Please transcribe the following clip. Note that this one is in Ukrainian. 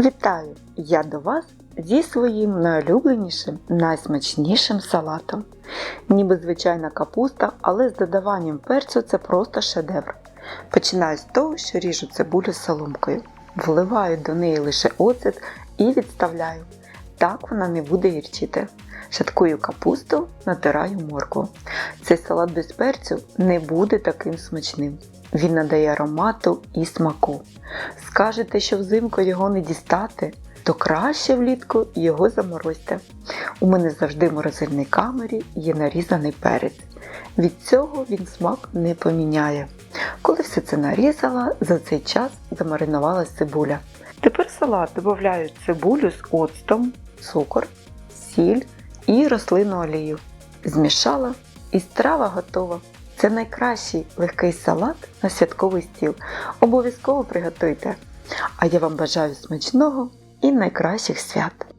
Вітаю! Я до вас зі своїм найулюбленішим, найсмачнішим салатом. Ніби звичайна капуста, але з додаванням перцю це просто шедевр. Починаю з того, що ріжу цибулю соломкою, вливаю до неї лише оцет і відставляю. Так вона не буде гірчити. Шаткую капусту, натираю моркву. Цей салат без перцю не буде таким смачним. Він надає аромату і смаку. Скажете, що взимку його не дістати, то краще влітку його заморозьте. У мене завжди в морозильній камері є нарізаний перець. Від цього він смак не поміняє. Коли все це нарізала, за цей час замаринувалась цибуля. Тепер салат додаю цибулю з оцтом, цукор, сіль і рослинну олію. Змішала і страва готова. Це найкращий легкий салат на святковий стіл. Обов'язково приготуйте. А я вам бажаю смачного і найкращих свят!